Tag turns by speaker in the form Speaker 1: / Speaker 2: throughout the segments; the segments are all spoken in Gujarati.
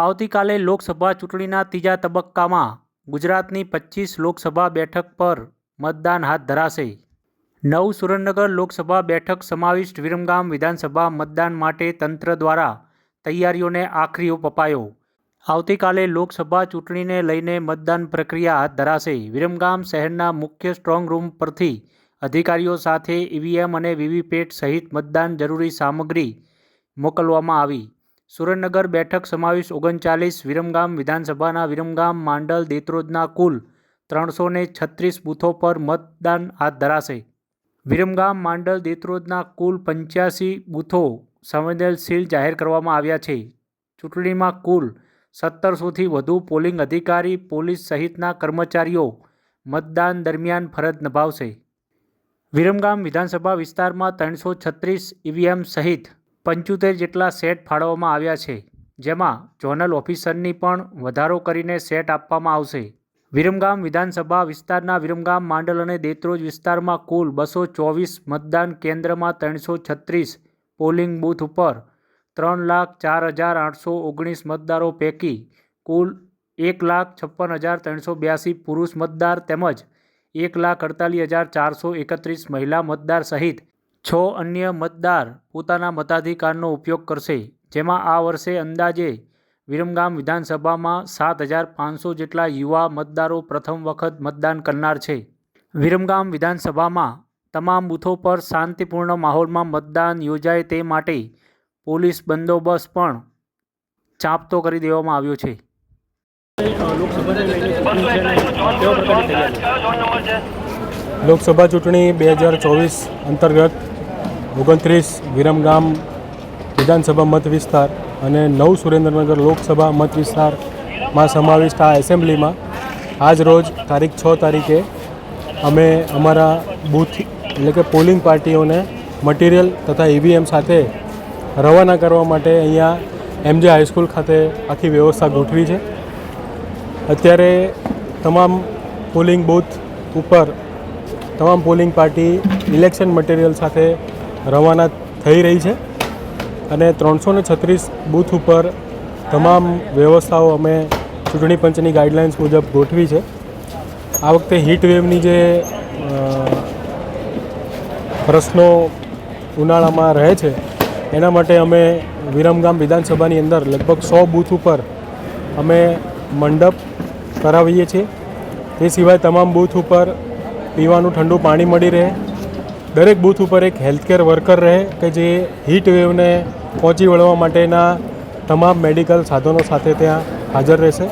Speaker 1: આવતીકાલે લોકસભા ચૂંટણીના ત્રીજા તબક્કામાં ગુજરાતની પચીસ લોકસભા બેઠક પર મતદાન હાથ ધરાશે. નવ સુરેન્દ્રનગર લોકસભા બેઠક સમાવિષ્ટ વિરમગામ વિધાનસભા મતદાન માટે તંત્ર દ્વારા તૈયારીઓને આખરી ઓપ અપાયો. આવતીકાલે લોકસભા ચૂંટણીને લઈને મતદાન પ્રક્રિયા હાથ ધરાશે. વિરમગામ શહેરના મુખ્ય સ્ટ્રોંગ રૂમ પરથી અધિકારીઓ સાથે ઈવીએમ અને વીવીપેટ સહિત મતદાન જરૂરી સામગ્રી મોકલવામાં આવી. સુરેન્દ્રનગર બેઠક સમાવેશ ઓગણચાલીસ, વિરમગામ વિધાનસભાના વિરમગામ માંડલ દેત્રોદના કુલ ત્રણસો છત્રીસ બૂથો પર મતદાન હાથ ધરાશે. વિરમગામ માંડલ દેત્રોદના કુલ પંચ્યાસી બૂથો સંવેદનશીલ જાહેર કરવામાં આવ્યા છે. ચૂંટણીમાં કુલ સત્તરસોથી વધુ પોલિંગ અધિકારી, પોલીસ સહિતના કર્મચારીઓ મતદાન દરમિયાન ફરજ નિભાવશે. વિરમગામ વિધાનસભા વિસ્તારમાં ત્રણસો છત્રીસ ઈવીએમ સહિત પંચોતેર જેટલા સેટ ફાળવવામાં આવ્યા છે, જેમાં ઝોનલ ઓફિસરની પણ વધારો કરીને સેટ આપવામાં આવશે. વિરમગામ વિધાનસભા વિસ્તારના વિરમગામ માંડલ અને દેત્રોજ વિસ્તારમાં કુલ બસો ચોવીસ મતદાન કેન્દ્રમાં ત્રણસો છત્રીસ પોલિંગ બૂથ ઉપર ત્રણ લાખ ચાર હજાર આઠસો ઓગણીસ મતદારો પૈકી કુલ એક લાખ છપ્પન હજાર ત્રણસો બ્યાસી પુરુષ મતદાર તેમજ એક લાખ અડતાલીસ હજાર ચારસો એકત્રીસ મહિલા મતદાર સહિત છ અન્ય મતદાર પોતાના મતાધિકારનો ઉપયોગ કરશે, જેમાં આ વર્ષે અંદાજે વિરમગામ વિધાનસભામાં સાત હજાર પાંચસો જેટલા યુવા મતદારો પ્રથમ વખત મતદાન કરનાર છે. વિરમગામ વિધાનસભામાં તમામ બૂથો પર શાંતિપૂર્ણ માહોલમાં મતદાન યોજાય તે માટે પોલીસ બંદોબસ્ત પણ ચાંપતો કરી દેવામાં આવ્યો છે.
Speaker 2: લોકસભા ચૂંટણી બે હજાર ચોવીસ અંતર્ગત ઓગણત્રીસ વિરમગામ વિધાનસભા મત વિસ્તાર અને નવ સુરેન્દ્રનગર લોકસભા મત વિસ્તારમાં સમાવિષ્ટ આ એસેમ્બલીમાં. આજ રોજ તારીખ છ તારીખે અમે અમારા બૂથ, એટલે કે પોલિંગ પાર્ટીઓને મટીરિયલ તથા ઈવીએમ સાથે રવાના કરવા માટે અહીંયા એમજે હાઈસ્કૂલ ખાતે આખી વ્યવસ્થા ગોઠવી છે. અત્યારે તમામ પોલિંગ બૂથ ઉપર તમામ પોલિંગ પાર્ટી ઇલેક્શન મટીરિયલ સાથે રવાના થઈ રહી છે અને ત્રણસો ને છત્રીસ બૂથ ઉપર તમામ વ્યવસ્થાઓ અમે ચૂંટણી પંચની ગાઈડલાઇન્સ મુજબ ગોઠવી છે. આ વખતે હીટ વેવની જે પ્રશ્નો ઉનાળામાં રહે છે, એના માટે અમે વિરમગામ વિધાનસભાની અંદર લગભગ સો બૂથ ઉપર અમે મંડપ કરાવીએ છીએ. તે સિવાય તમામ બૂથ ઉપર પીવાનું ઠંડુ પાણી મળી રહે. દરેક બૂથ ઉપર એક હેલ્થકેર વર્કર રહે કે જે હીટ વેવને પહોંચી વળવા માટેના તમામ મેડિકલ સાધનો સાથે ત્યાં હાજર રહેશે.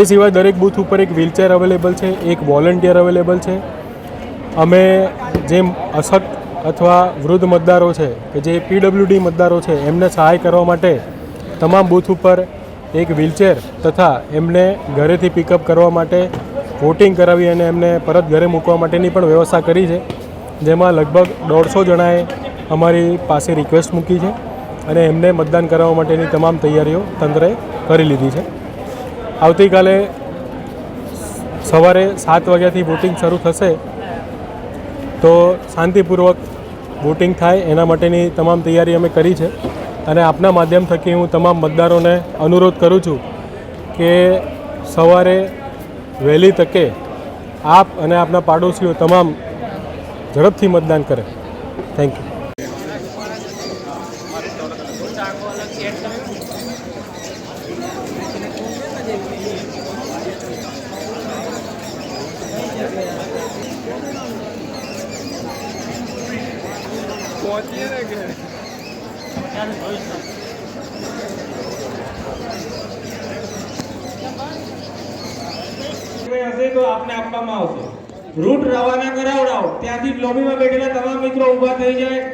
Speaker 2: એ સિવાય દરેક બૂથ ઉપર એક વ્હીલચેર અવેલેબલ છે, એક વોલન્ટિયર અવેલેબલ છે. અમે જેમ અશક્ત અથવા વૃદ્ધ મતદારો છે કે જે પીડબ્લ્યુડી મતદારો છે, એમને સહાય કરવા માટે તમામ બૂથ ઉપર એક વ્હીલચેર તથા એમને ઘરેથી પિકઅપ કરવા માટે વોટિંગ કરાવી અને એમને પરત ઘરે મૂકવા માટેની પણ વ્યવસ્થા કરી છે. જેમાં લગભગ દોઢસો જણાએ અમારી પાસે રિક્વેસ્ટ મૂકી છે અને એમને મતદાન કરાવવા માટેની તમામ તૈયારીઓ તંત્રએ કરી લીધી છે. આવતીકાલે સવારે સાત વાગ્યાથી વોટિંગ શરૂ થશે તો શાંતિપૂર્વક વોટિંગ થાય એના માટેની તમામ તૈયારી અમે કરી છે અને આપના માધ્યમ થકી હું તમામ મતદારોને અનુરોધ કરું છું કે સવારે વહેલી તકે આપ અને આપના પાડોશીઓ તમામ ઝડપથી મતદાન કરે. થેન્ક યુ
Speaker 3: હશે તો આપને આપવામાં આવશે. રૂટ રવાના કરાવડાવો. ત્યાંથી લોબીમાં બેઠેલા તમામ મિત્રો ઊભા થઈ જાય.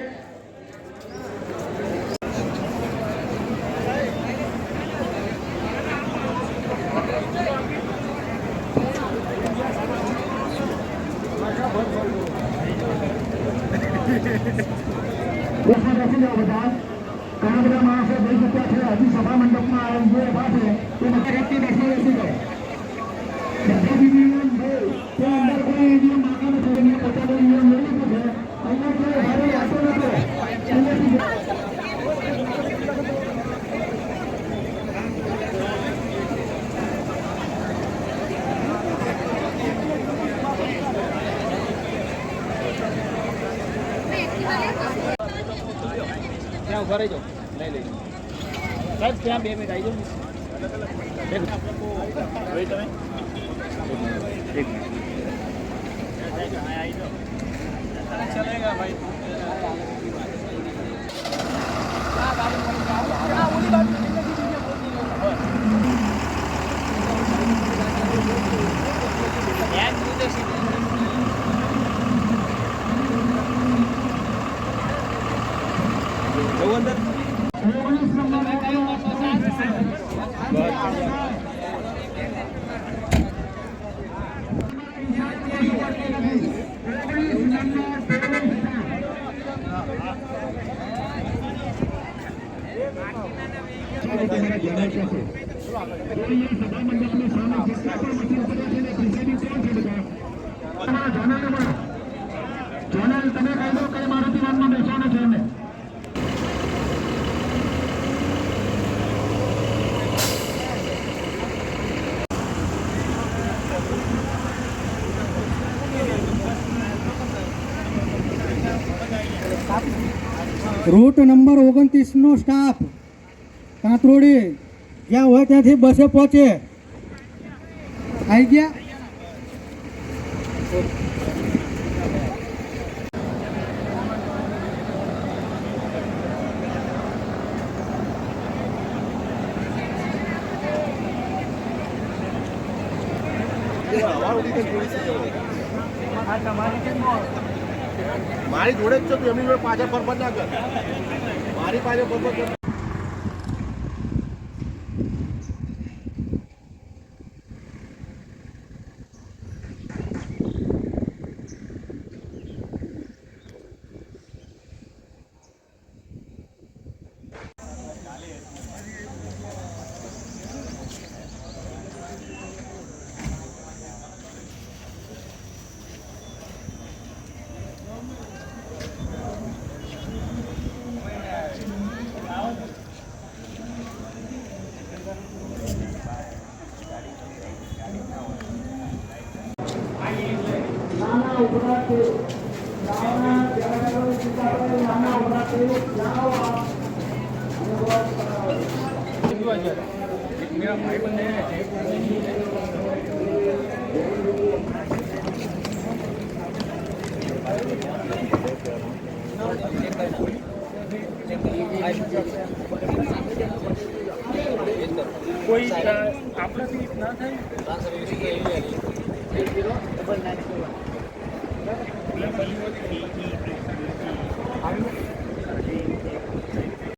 Speaker 4: ઘણા બધા માણસો જઈ ચૂક્યા છે. હજી સભા મંડપમાં આવે જે ઊભા છે એ બધા વ્યક્તિ બેસી બેસી જાય ત્યાં
Speaker 5: ઉભા રહેજો લઈ લઈ સાહેબ ત્યાં બે મિનિટ આવી જાઓ એક મિનિટ ચલેગા ભાઈ
Speaker 4: ઓગણીસ નંબર ઓગણીસ નંબર તેવીસ તમારા જણાય છે જોઈએ સભા મંડપની સામે જેટલા પણ વકીલ પડ્યા છે ને પ્રિસાઇડિંગ કોણ છે બધા તમારા બેસવાનું છે રૂટ નંબર ઓગણત્રીસનો સ્ટાફ કાંતરોડી જ્યાં હોય ત્યાંથી બસે પહોંચે. આવી ગયા?
Speaker 6: મારી જોડે જ છો તું, એમની જોડે પાછળ પરપર ના કર. મારી પાછળ પરપર કર
Speaker 5: કોઈ આપણાથી ના થાય